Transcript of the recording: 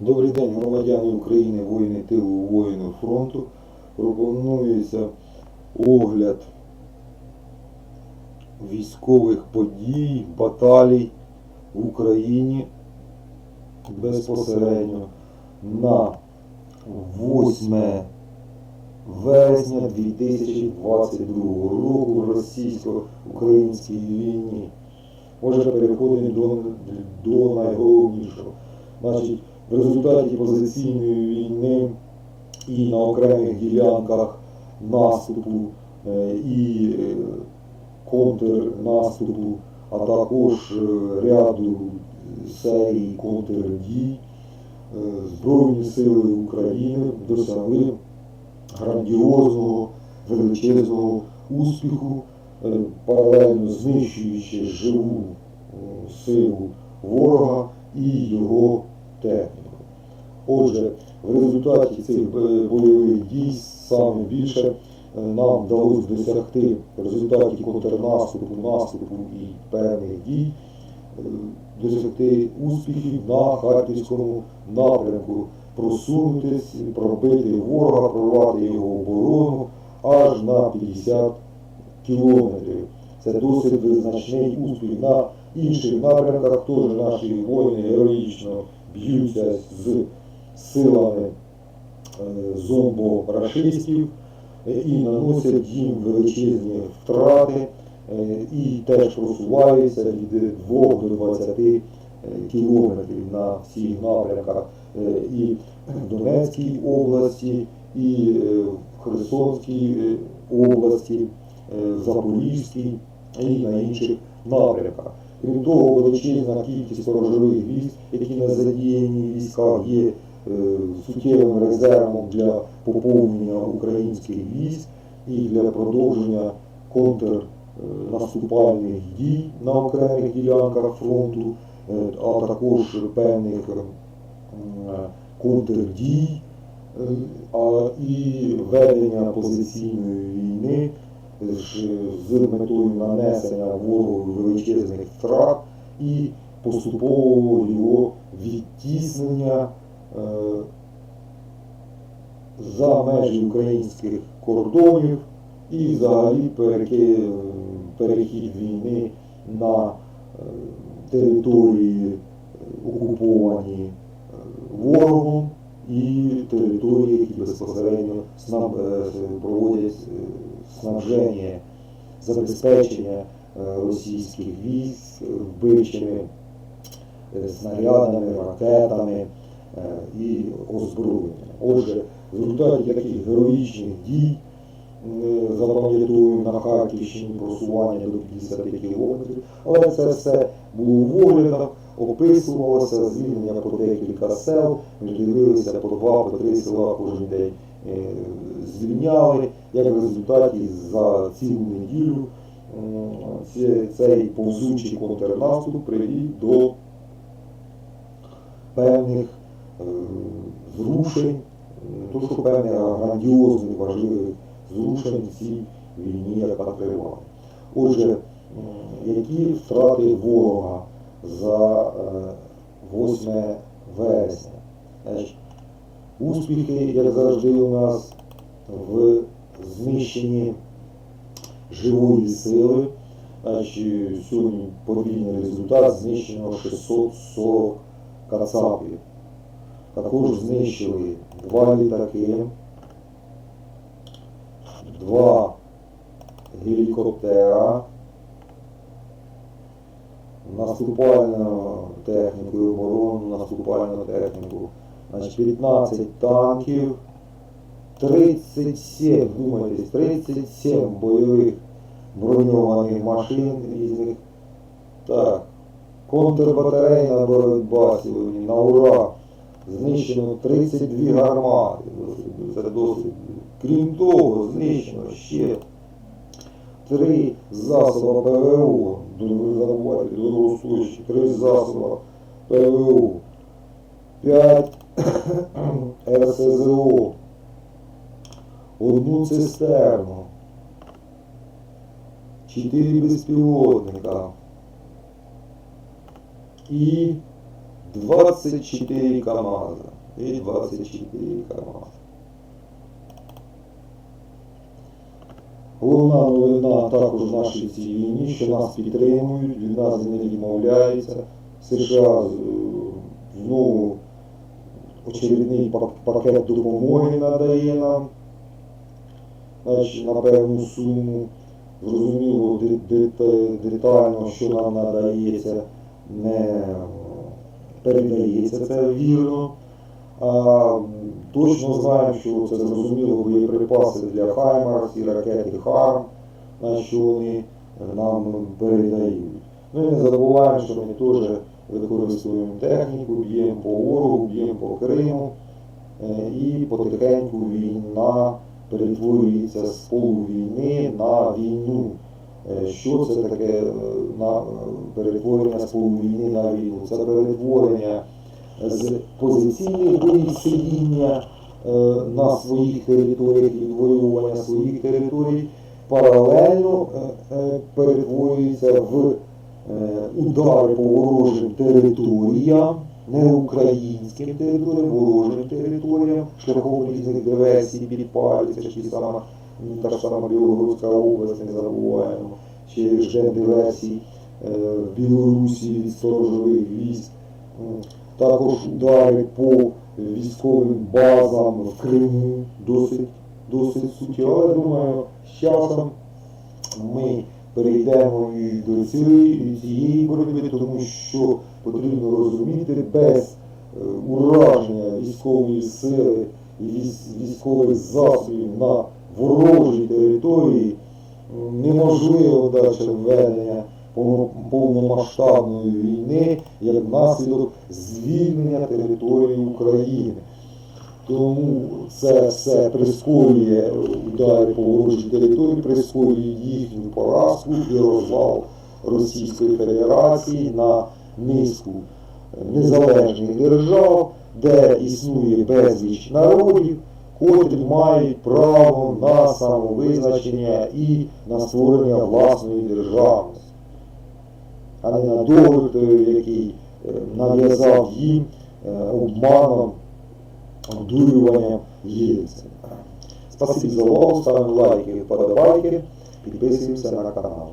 Добрий день, громадяни України, воїни тилу, воїни фронту. Пропонується огляд військових подій, баталій в Україні безпосередньо на 8 вересня 2022 року в російсько-українській війні. Може переходимо до, до найголовнішого. Значить, в результаті позиційної війни і на окремих ділянках наступу е, і е, контрнаступу, а також е, ряду серій контрдій Збройні сили України досягли грандіозного величезного успіху, паралельно знищуючи живу силу ворога і його техніку. Отже, в результаті цих е, бойових дій саме більше е, нам вдалося досягти в результаті контрнаступу, наступу і певних дій, е, досягти успіхів на Харківському напрямку, просунутись, пробити ворога, прорвати його оборону аж на 50 кілометрів. Це досить визначний успіх. На інших напрямках теж наші воїни героїчно б'ються з силами е, зомбо-рашистів е, і наносять їм величезні втрати е, і теж просуваються від 2 до 20 е, кілометрів на всіх напрямках і в Донецькій області, і в Херсонській області, в Запорізькій і на інших напрямках. Крім того, величезна кількість ворожових військ, які не задіяні військах, є е, суттєвим резервом для поповнення українських військ і для продовження контрнаступальних дій на окремих ділянках фронту, е, а також певних контрдій е, і ведення позиційної війни з метою нанесення ворогу величезних втрат і поступового його відтіснення е, за межі українських кордонів і взагалі перехід війни на е, території е, окуповані е, ворогом і території, які безпосередньо проводять снабження, забезпечення е, російських військ вбивчими е, снарядами, ракетами е, і озброєнням. Отже, в результаті таких героїчних дій запам'ятовую на Харківщині просування до 50 кілометрів, але це все було в оглядах, описувалося, звільнення по декілька сел, ми дивилися по два, по три села кожен день звільняли, як в результаті за цілу неділю цей повзучий контрнаступ привів до певних е, зрушень, не то що певних а грандіозних важливих зрушень в цій війні, яка тривала. Отже, які втрати ворога за е, 8 вересня? Успіхи, як завжди, у нас в знищенні живої сили. Значить, сьогодні подвійний результат знищено 640 кацапів. Також знищили два літаки, два гелікоптера, наступальну техніку і оборонну наступальну техніку, значить 15 танків, 37, вдумайтесь, 37 бойових броньованих машин різних. Так, контрбатарейна боротьба сьогодні на ура. Знищено 32 гармати. Це досить. Крім того, знищено ще три засоби ПВО. Забувайте, дорогостоящі, три засоби ПВО. П'ять РСЗО. Одну цистерну. Чотири безпілотника. І 24 КАМАЗа. І 24 КАМАЗа. Головна новина також в нашій цій війні, що нас підтримують, від нас не відмовляються. США знову очередний пакет допомоги надає нам значить, на певну суму. Зрозуміло де- де- детально, що нам надається, не передається це вірно. А точно знаємо, що це зрозуміло боєприпаси для Хаймарс і ракети Харм, на що вони нам передають. Ну і не забуваємо, що ми теж використовуємо техніку, б'ємо по ворогу, б'ємо по Криму. Е, І потихеньку війна перетворюється з полувійни на війну. Е, Що це таке е, на перетворення з полувійни на війну? Це перетворення з позиційних боїв сидіння на своїх територіях, відвоювання своїх територій, паралельно перетворюється в удари по ворожим територіям, не українським територіям, ворожим територіям, шляхом різних диверсій, ж ті сама, та ж сама Білогородська область, не забуваємо, чи ж диверсій е, в Білорусі від сторожових військ. Також удари по військовим базам в Криму досить, досить суттєво. Але думаю, з часом ми перейдемо і до цієї, цієї боротьби, тому що потрібно розуміти, без е, ураження військової сили і військових засобів на ворожій території неможливо далі введення повномасштабної війни як наслідок звільнення території України. Тому це все прискорює удари по ворожій території, прискорює їхню поразку і розвал Російської Федерації на низку незалежних держав, де існує безліч народів, котрі мають право на самовизначення і на створення власної державності, а не на договір, який е, нав'язав їм е, обманом обдурюванням єльцем. Спасибі за увагу, ставимо лайки, вподобайки, підписуємося на канал.